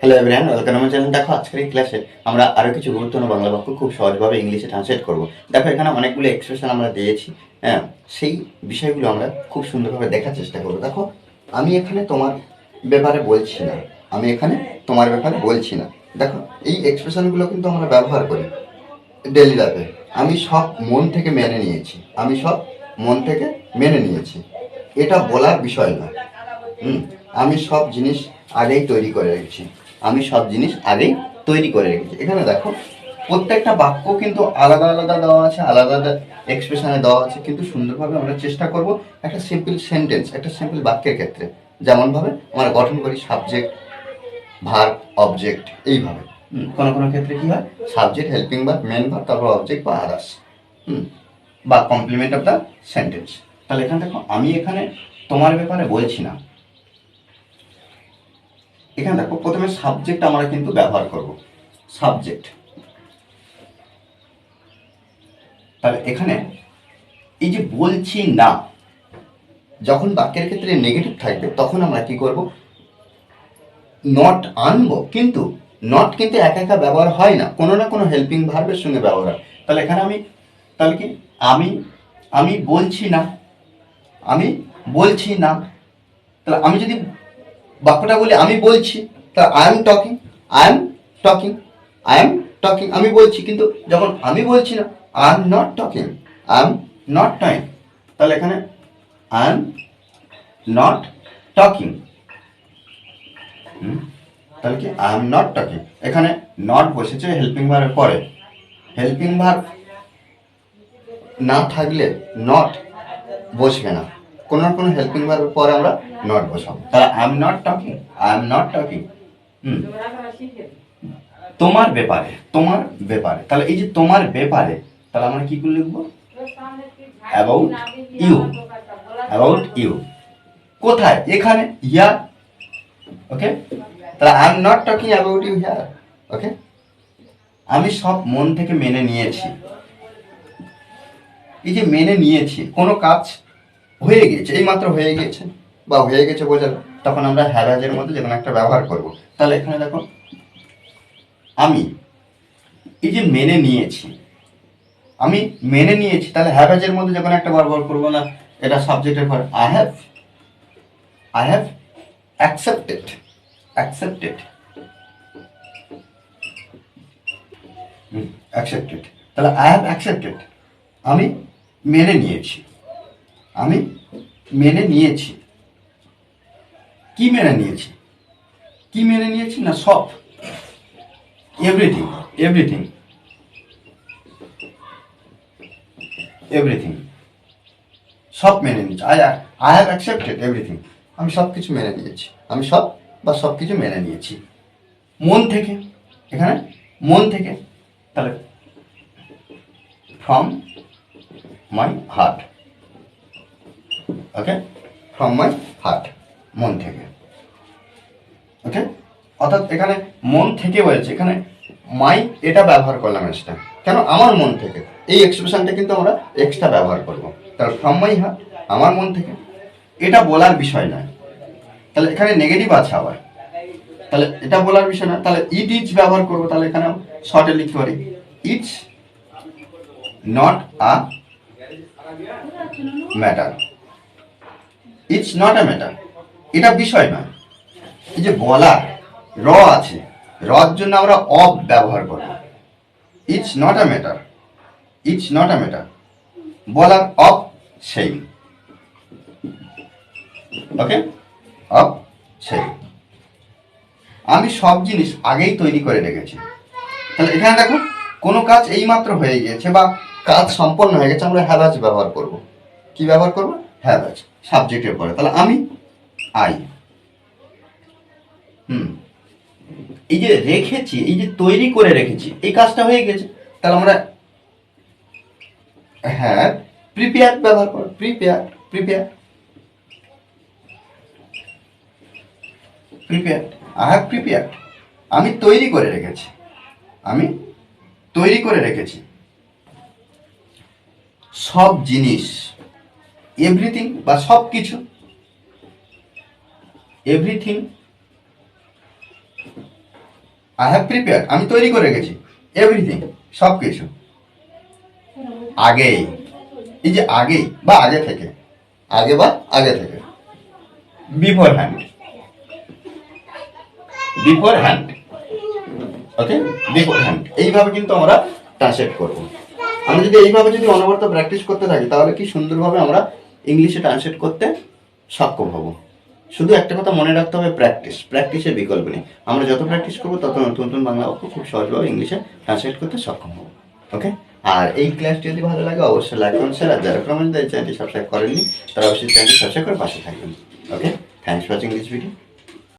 Hello everyone welcome আমার channel দেখো, আজকের এই ক্লাসে আমরা আরও কিছু গুরুত্বপূর্ণ বাংলা বাক্য খুব সহজভাবে ইংলিশে ট্রান্সলেট করব। দেখো, এখানে অনেকগুলো এক্সপ্রেশন আমরা দিয়েছি হ্যাঁ? সেই বিষয়গুলো আমরা খুব সুন্দরভাবে দেখার চেষ্টা করব। দেখো, আমি এখানে তোমার ব্যাপারে বলছি না। আমি এখানে তোমার ব্যাপারে বলছি না। দেখো, এই এক্সপ্রেশনগুলো কিন্তু আমরা ব্যবহার করি ডেলি লাইফে আমি সব মন থেকে মেনে নিয়েছি। আমি সব মন থেকে মেনে নিয়েছি। এটা বলার বিষয় না। হুম? আমি সব জিনিস আগেই তৈরি করে রেখেছি। আমি সব জিনিস আগেই তৈরি করে রেখেছি। এখানে দেখো, প্রত্যেকটা বাক্য কিন্তু আলাদা আলাদা দেওয়া আছে, আলাদা আলাদা এক্সপ্রেশনে দেওয়া আছে, কিন্তু সুন্দরভাবে আমরা চেষ্টা করব একটা সিম্পল সেন্টেন্স একটা সিম্পল বাক্যের ক্ষেত্রে। যেমনভাবে আমরা গঠন করি সাবজেক্ট ভার অবজেক্ট এইভাবে। কোনো কোনো ক্ষেত্রে কি হয়? সাবজেক্ট হেল্পিং বা মেন ভার তারপর অবজেক্ট বা আদার্স হুম, বা কমপ্লিমেন্ট অফ দ্য সেন্টেন্স তাহলে এখানে দেখো, আমি এখানে তোমার ব্যাপারে বলছি না। এখানে দেখো, প্রথমে সাবজেক্ট আমরা কিন্তু ব্যবহার করব। সাবজেক্ট তাহলে এখানে এই যে বলছি না, যখন বাক্যের ক্ষেত্রে নেগেটিভ থাকবে, তখন আমরা কি করব? নট আনব, কিন্তু নট কিন্তু একা একা ব্যবহার হয় না। কোনো না কোনো হেল্পিং ভার্বের সঙ্গে ব্যবহার হয়। তাহলে এখানে আমি, তাহলে কি? আমি আমি বলছি না। আমি বলছি না। তাহলে আমি যদি বাক্যটা বলি, আমি বলছি, তা I am talking I am talking I am talking আমি বলছি, কিন্তু যখন আমি বলছি না I am not talking I am not talking তাহলে এখানে আই এম নট টকিং তাহলে কি আই এম নট টকিং এখানে নট বসেছে হেল্পিং ভার্বের পরে হেল্পিং ভার্ব না থাকলে নট বসবে না কোনো না কোনো হেল্পিং ভার্বের পরে আমরা নট বসাবো। তাহলে I am not talking I am not talking hmm. তোমার ব্যাপারে তোমার ব্যাপারে। তাহলে এই যে তোমার ব্যাপারে, তাহলে আমরা কি করে লিখব? অ্যাবাউট ইউ অ্যাবাউট ইউ কোথায়? এখানে ইয়ার ওকে তাহলে I am not talking about you here okay আমি সব মন থেকে মেনে নিয়েছি। এই যে মেনে নিয়েছি, কোনো কাজ হয়ে গিয়েছে এই মাত্র হয়ে গিয়েছে, বা হয়ে গেছে বোঝালো তখন আমরা হ্যারাজের মধ্যে যে কোনো একটা ব্যবহার করব। তাহলে এখানে দেখো, আমি এই যে মেনে নিয়েছি, আমি মেনে নিয়েছি, তাহলে হ্যাভেজের মধ্যে যখন একটা ব্যবহার করব না, এটা সাবজেক্টের পর I have I have accepted accepted accepted তাহলে আই হ্যাভ অ্যাকসেপ্টেড আমি মেনে নিয়েছি। আমি মেনে নিয়েছি। কি মেনে নিয়েছি? কি মেনে নিয়েছি না সব? এভরিথিং এভরিথিং এভরিথিং সব মেনে নিয়েছি। I I have accepted everything আমি সব কিছু মেনে নিয়েছি। আমি সব বা সব কিছু মেনে নিয়েছি। মন থেকে, এখানে মন থেকে, তাহলে from my heart okay from my heart মন থেকে। ওকে অর্থাৎ এখানে মন থেকে বলেছে এখানে মাই এটা ব্যবহার করলাম এক্সট্রা কেন? আমার মন থেকে। এই এক্সপ্রেশনটা কিন্তু আমরা এক্সট্রা ব্যবহার করব। তাহলে ফ্রম মাই হার্ট আমার মন থেকে, এটা বলার বিষয় নয়। তাহলে এখানে নেগেটিভ আছে আবার। তাহলে এটা বলার বিষয় না তাহলে ইট ইজ ব্যবহার করব। তাহলে এখানে শর্টে লিখতে পারি। It's not a matter it's not a matter এটা বিষয় না। এই যে বলার, র আছে। রর জন্য আমরা অব ব্যবহার করব। It's not a matter it's not a matter বলার অব সেই ওকে অব সেই আমি সব জিনিস আগেই তৈরি করে রেখেছি। তাহলে এখানে দেখো, কোনো কাজ এইমাত্র হয়ে গিয়েছে বা কাজ সম্পন্ন হয়ে গেছে, আমরা হ্যাভাজ ব্যবহার করব। কি ব্যবহার করব? হ্যাভাজ। সাবজেক্টের পরে তাহলে আমি আই হুম। এই যে রেখেছি, এই যে তৈরি করে রেখেছি, এই কাজটা হয়ে গেছে। তাহলে আমরা হ্যাঁ প্রিপেয়ার ব্যবহার করো। Prepare prepare prepare I have prepare আমি তৈরি করে রেখেছি। আমি তৈরি করে রেখেছি। সব জিনিস এভরিথিং বা সব কিছু এভরিথিং। আই হ্যাভ প্রিপেয়ার আমি তৈরি করে রেখেছি। এভরিথিং সব কিছু আগেই। এই যে আগেই বা আগে থেকে। আগে বা আগে থেকে। Beforehand beforehand okay beforehand এইভাবে কিন্তু আমরা ট্রান্সলেট করব। আমরা যদি এইভাবে যদি অনবরত প্র্যাকটিস করতে থাকি, তাহলে কি সুন্দরভাবে আমরা ইংলিশে ট্রান্সলেট করতে সক্ষম হব। শুধু একটা কথা মনে রাখতে হবে প্র্যাকটিস প্র্যাকটিসের বিকল্প নেই। আমরা যত প্র্যাকটিস করব, তত নতুন নতুন বাংলা অক্ষর খুব সহজভাবে ইংলিশে ট্রান্সলেট করতে সক্ষম হব। ওকে আর এই ক্লাসটি যদি ভালো লাগে, অবশ্যই লাইক করুন স্যার আর যারা কোনো চ্যানেলটি সাবস্ক্রাইব করেননি, তারা অবশ্যই চ্যানেলটি সাবস্ক্রাইব করে পাশে থাকবেন। Okay thanks for watching this video